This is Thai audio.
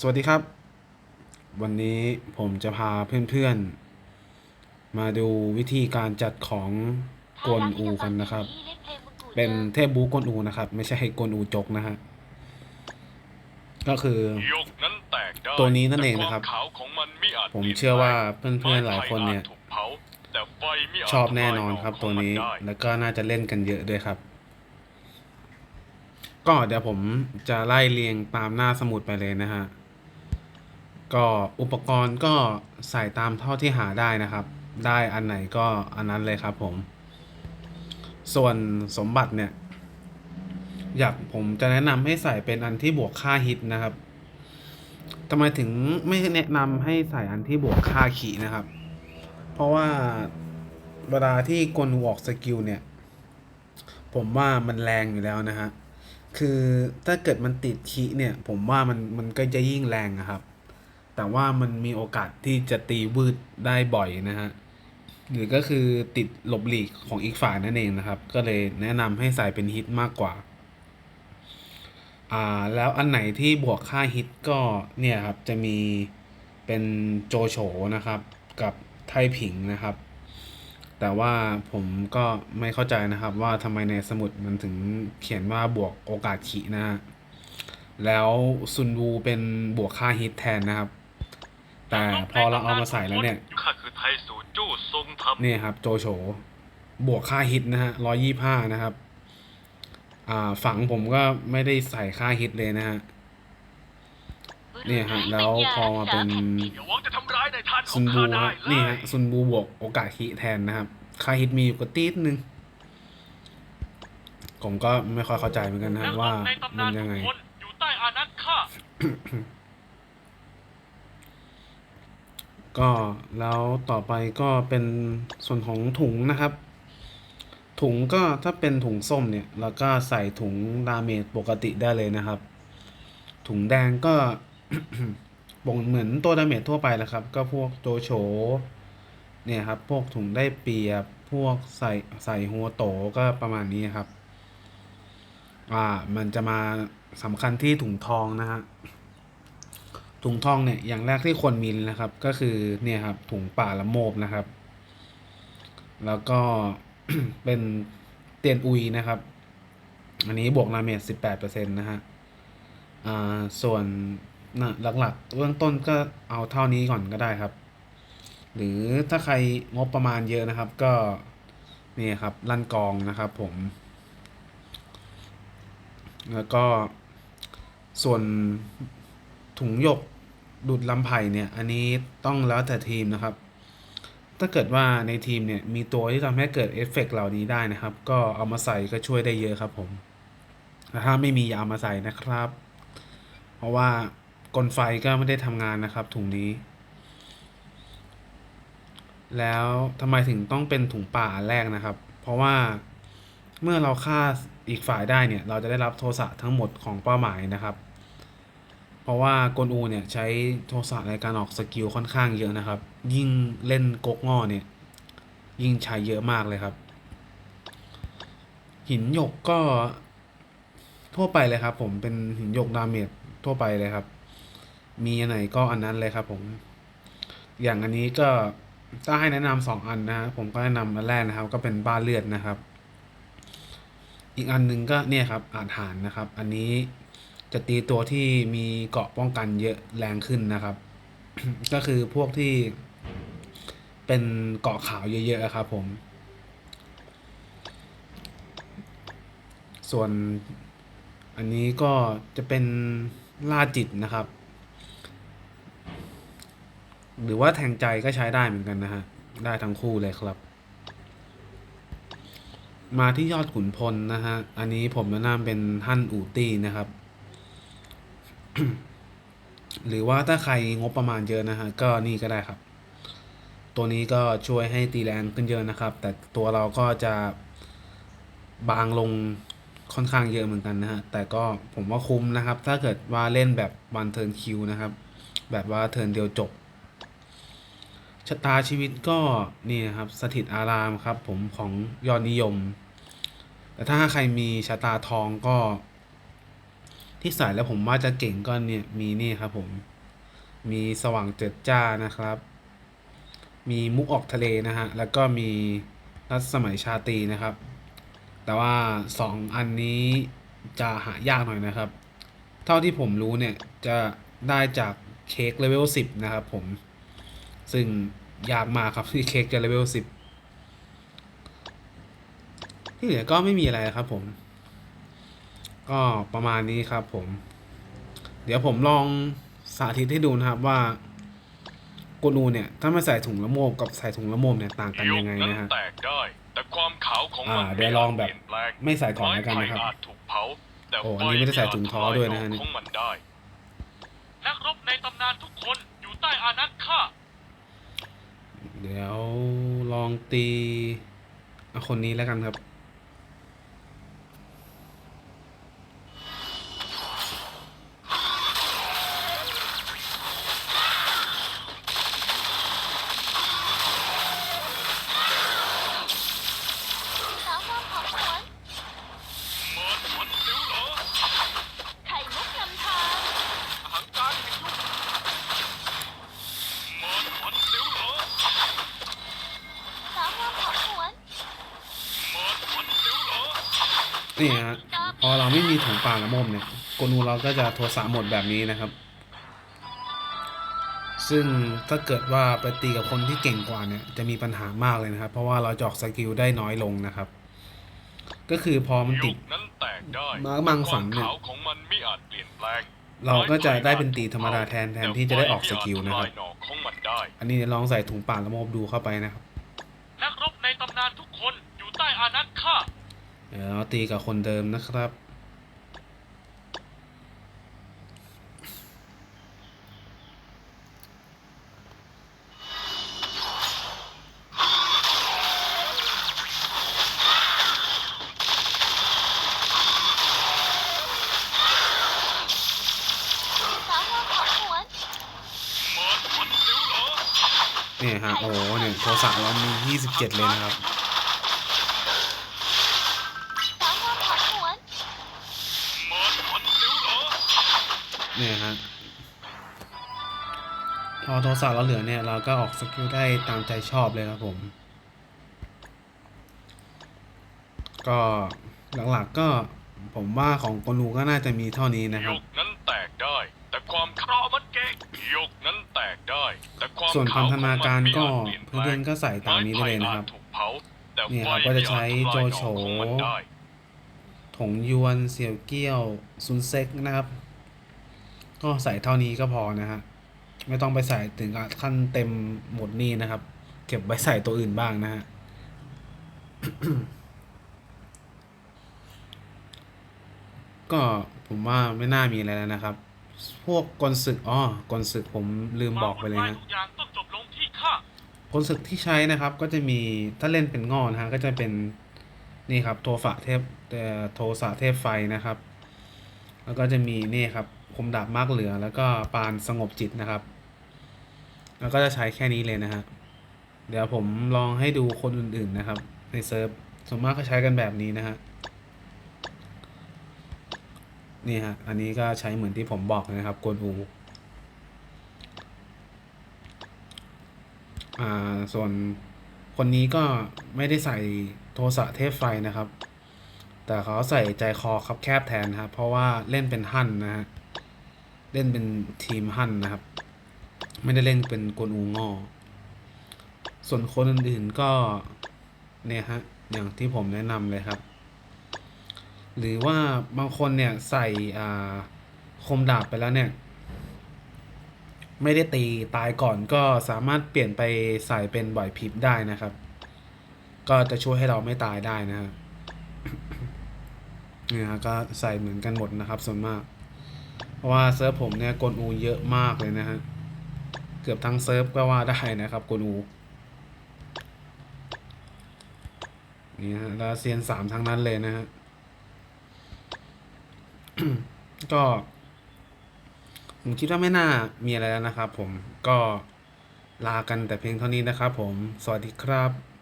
สวัสดีครับ วันนี้ผมจะพาเพื่อนๆ มาดูวิธีการจัดของกวนอูกันนะครับ เป็นเทพบูกวนอูนะครับ ไม่ใช่กวนอูจกนะฮะก็คือยกนั้นแตกได้ตัวนี้นั่นเองนะครับแต่วามขาวของมันมิอาจผมปลี่ยนเชื่อว่าแปลงเพื่อนๆหลายคนเนี่ยไม้ไผ่อาจถูกเผาแต่ไฟมิอาจชอบแน่นอนครับทำลายตัวนี้หอกของมัได้แล้วก็น่าจะเล่นกันเยอะด้วยครับ ก็เดี๋ยวผมจะไล่เรียงตามหน้าสมุดไปเลยนะฮะ ก็อุปกรณ์ก็ใส่ตามเท่าที่หาได้นะครับ ได้อันไหนก็อันนั้นเลยครับผม ส่วนสมบัติเนี่ย อยากผมจะแนะนำให้ใส่เป็นอันที่บวกค่าฮิตนะครับทำไมถึงไม่แนะนำให้ใส่อันที่บวกค่าขีนะครับ เพราะว่าเวลาที่กลหูออกสกิลเนี่ย ผมว่ามันแรงอยู่แล้วนะฮะ คือถ้าเกิดมันติดคีเนี่ย ผมว่ามันมันก็จะยิ่งแรงอะครับ แต่ว่ามันมีโอกาสที่จะตีวืดได้บ่อยนะฮะหรือก็คือติดหลบหลีกของอีกฝ่ายนั่นเองนะครับ ก็เลยแนะนำให้ใส่เป็นฮิตมากกว่าอ่าแล้วอันไหนที่บวกค่าฮิตก็เนี่ยครับจะมีเป็นโจโฉนะครับ กับไทผิงนะครับ แต่ว่าผมก็ไม่เข้าใจนะครับว่าทำไมในสมุดมันถึงเขียนว่าบวกโอกาสขีนะฮะแล้วซุนวูเป็นบวกค่าฮิตแทนนะครับ แต่พอเราเอามาใส่แล้วเนี่ยข้าคือไทสูจู้ทรงธรรมเนี่ยครับ โจโฉบวกค่าฮิตนะฮะร้อยยี่ห้านะครับ อ่าฝังผมก็ไม่ได้ใส่ค่าฮิตเลยนะฮะเนี่ยฮะแล้วพอมาเป็นซุนบูฮะเนี่ยฮะซุนบูบวกโอกาสฮิแทนนะครับค่าฮิตมีอยู่ก็ตีดนึงผมก็ไม่ค่อยเข้าใจเหมือนกันนะฮะว่ามันยังไงอยู่ใต้อานัตข้า ก็แล้วต่อไปก็เป็นส่วนของถุงนะครับ ถุงก็ถ้าเป็นถุงส้มเนี่ยเราก็ใส่ถุงดาเมจปกติได้เลยนะครับ ถุงแดงก็บ่งเหมือนตัวดาเมจทั่วไปแหละครับ ก็พวกโจโฉเนี่ยครับ พวกถุงได้เปรียบ พวกใส่ใส่หัวโตก็ประมาณนี้ครับ อ่า มันจะมาสำคัญที่ถุงทองนะฮะ ถุงทองเนี่ยอย่างแรกที่ควรมีเลยนะครับ ก็คือเนี่ยครับถุงป่าละโมบนะครับ แล้วก็เป็นเตียนอุยนะครับ อันนี้บวกดาเมจสิบแปดเปอร์เซ็นต์นะฮะอ่าส่วนนะหลักๆเบื้องต้นก็เอาเท่านี้ก่อนก็ได้ครับ หรือถ้าใครงบประมาณเยอะนะครับ ก็นี่ครับลั่นกองนะครับผม แล้วก็ส่วนถุงหยก ดูดลำไผ่เนี่ย อันนี้ต้องแล้วแต่ทีมนะครับ ถ้าเกิดว่าในทีมเนี่ย มีตัวที่ทำให้เกิดเอฟเฟกต์เหล่านี้ได้นะครับ ก็เอามาใส่ก็ช่วยได้เยอะครับผมแต่ถ้าไม่มีอย่าเอามาใส่นะครับ เพราะว่ากลไฟก็ไม่ได้ทำงานนะครับ ถุงนี้ แล้วทำไมถึงต้องเป็นถุงป่าอันแรกนะครับ เพราะว่าเมื่อเราฆ่าอีกฝ่ายได้เนี่ย เราจะได้รับโทสะทั้งหมดของเป้าหมายนะครับ เพราะว่ากลอูเนี่ยใช้โทสะในการออกสกิลค่อนข้างเยอะนะครับ ยิ่งเล่นกกงอเนี่ยยิ่งใช้เยอะมากเลยครับ หินหยกก็ทั่วไปเลยครับ ผมเป็นหินหยกดาเมจทั่วไปเลยครับ มีอันไหนก็อันนั้นเลยครับ ผม อย่างอันนี้ก็ถ้าให้แนะนำสองอันนะฮะผมก็แนะนำอันแรกนะครับ ก็เป็นบ้านเลือดนะครับ อีกอันหนึ่งก็เนี่ยครับอาถานนะครับ อันนี้ จะตีตัวที่มีเกาะป้องกันเยอะแรงขึ้นนะครับ ก็คือพวกที่เป็นเกาะขาวเยอะๆครับผม ส่วนอันนี้ก็จะเป็นล่าจิตนะครับ หรือว่าแทงใจก็ใช้ได้เหมือนกันนะฮะ ได้ทั้งคู่เลยครับ มาที่ยอดขุนพลนะฮะ อันนี้ผมแนะนำเป็นท่านอูตี้นะครับ หรือว่าถ้าใครงบประมาณเยอะนะฮะก็นี่ก็ได้ครับ ตัวนี้ก็ช่วยให้ตีแรงขึ้นเยอะนะครับ แต่ตัวเราก็จะบางลงค่อนข้างเยอะเหมือนกันนะฮะ แต่ก็ผมว่าคุ้มนะครับ ถ้าเกิดว่าเล่นแบบวันเทิร์นคิวนะครับ แบบว่าเทิร์นเดียวจบ ชะตาชีวิตก็นี่นะครับ สถิตอารามครับ ผมของยอดนิยม แต่ถ้าใครมีชะตาทองก็ ที่ใส่แล้วผมว่าจะเก่งก็เนี่ยมีนี่ครับผม มีสว่างเจิดจ้านะครับ มีมุกออกทะเลนะฮะ แล้วก็มีรัชสมัยชาตีนะครับ แต่ว่าสองอันนี้จะหายากหน่อยนะครับ เท่าที่ผมรู้เนี่ยจะได้จากเค้กเลเวล10 นะครับผม ซึ่งยากมากครับที่เค้กจะเลเวล10 ที่เหลือก็ไม่มีอะไรครับผม ก็ประมาณนี้ครับผม เดี๋ยวผมลองสาธิตให้ดูนะครับว่ากูนูเนี่ยถ้าไม่ใส่ถุงละโมบกับใส่ถุงละโมบเนี่ยต่างกันยุยัคงไงนั้นนะฮะแตกได้แต่ความขาวของมันอ่าเดี๋ยวลองแบบไม่าจเปลี่ยนแปลงไม่ใส่ก่อนแล้วกันนะครับไม้ไผ่อาจถูกเผาแต่โอ้ไฟอันนี้ไม่ได้ใส่ถุงท้อด้วยนะฮะไม่นี่อาจทำลายหนอกของมันได้นักรบในตำนานทุกคนอยู่ใต้อานัตข้าเดี๋ยวลองตีเอาคนนี้แล้วกันครับ สาวงามของหวน เมินขวัญสิวเหรอ ไข่มุกนำทาง หังการแห่งยุคเมินขวัญสิวเหรอ สาวงามของหวน เมินขวัญสิวเหรอ นี่ฮะ พ อเราไม่มีถุงป่าละโมบเนี่ยกนูเราก็จะโทรสะหมดแบบนี้นะครับ ซึ่งถ้าเกิดว่าไปตีกับคนที่เก่งกว่าเนี่ยจะมีปัญหามากเลยนะครับ เพราะว่าเราจะออกสกิลได้น้อยลงนะครับ ก็คือพอมันติยุดคนั้นแตกได้ม้ามังสันเนี่ยความขาวของมันไม่อาจเปลี่ยนแปลงเราก็จะได้เป็นตีธรรมดาแทนแทนที่จะได้ออกสกิลนะครับแต่ไฟไม่อาจทำลายหนอกของมันได้อันนี้ลองใส่ถุงป่าละโมบดูเข้าไปนะครับ นักรบในตำนานทุกคนอยู่ใต้อานัตข้าเดี๋ยวเราตีกับคนเดิมนะครับสาวงามของหวนเมินขวัญสิวเหรอเนี่ยฮะ โอ้โหเนี่ยโทรศัพท์เรามี 27 เลยนะครับ เนี่ยฮะพอโทรศัพท์เราเหลือเนี่ย เราก็ออกสกิลได้ตามใจชอบเลยครับผม ก็หลักๆก็ผมว่าของกนูก็น่าจะมีเท่านี้นะคยุรับคนั้นแตกได้ แต่ความขาวมันเก่งยุคนั้นแตกได้ แต่ความส่วนพันธนาการก็ขวของมัเพื่อนๆก็ใส่ตามนี้ได้เลยนะครับไม้ไผ่อาจถูกเผาแต่เนี่ยไฟครับก็จะใช้ไม่อาจทำลายโจโฉหนอกของมันได้ถงยวนเสี่ยวเกี้ยวซุนเซ็กนะครับ ก็ใส่เท่านี้ก็พอนะฮะ ไม่ต้องไปใส่ถึงกับขั้นเต็มหมดนี่นะครับ เก็บไว้ใส่ตัวอื่นบ้างนะฮะก็ผมว่าไม่น่ามีอะไรแล้วนะครับ พวกกลศึกอ๋อกลศึกผมลืมบอกไปเลยความนะวุ่นวายทุกอย่างต้องจบลงที่ข้ากลศึกที่ใช้นะครับ ก็จะมีถ้าเล่นเป็นงอนะฮะก็จะเป็นนี่ครับโทฝะเทพเอ่อโทสะเทพไฟนะครับ แล้วก็จะมีนี่ครับ คมดาบมากเหลือ แล้วก็ปานสงบจิตนะครับ แล้วก็จะใช้แค่นี้เลยนะฮะเดี๋ยวผมลองให้ดูคนอื่นๆนะครับ ในเซิร์ฟส่วนมากก็ใช้กันแบบนี้นะฮะนี่ฮะ อันนี้ก็ใช้เหมือนที่ผมบอกนะครับกวนอูอ่า ส่วนคนนี้ก็ไม่ได้ใส่โทสะเทพไฟนะครับ แต่เขาใส่ใจคอครับแคบแทนนะครับเพราะว่าเล่นเป็นฮั่นนะฮะ เล่นเป็นทีมฮั่นนะครับ ไม่ได้เล่นเป็นกวนอูงอ ส่วนคนอื่นๆก็เนี่ยฮะอย่างที่ผมแนะนำเลยครับ หรือว่าบางคนเนี่ยใส่อ่าคมดาบไปแล้วเนี่ย ไม่ได้ตีตายก่อนก็สามารถเปลี่ยนไปใส่เป็นบ่อยพริบได้นะครับ ก็จะช่วยให้เราไม่ตายได้นะฮะเนี่ยฮะก็ใส่เหมือนกันหมดนะครับส่วนมาก เพราะว่าเซิร์ฟผมเนี่ยกลอูเยอะมากเลยนะฮะ เกือบทั้งเซิร์ฟก็ว่าได้นะครับกลอูนี่ฮะล้วเซียนสามทั้งนั้นเลยนะฮะ ก็ ผมคิดว่าไม่น่ามีอะไรแล้วนะครับผมก็ลากันแต่เพียงเท่านี้นะครับผม สวัสดีครับ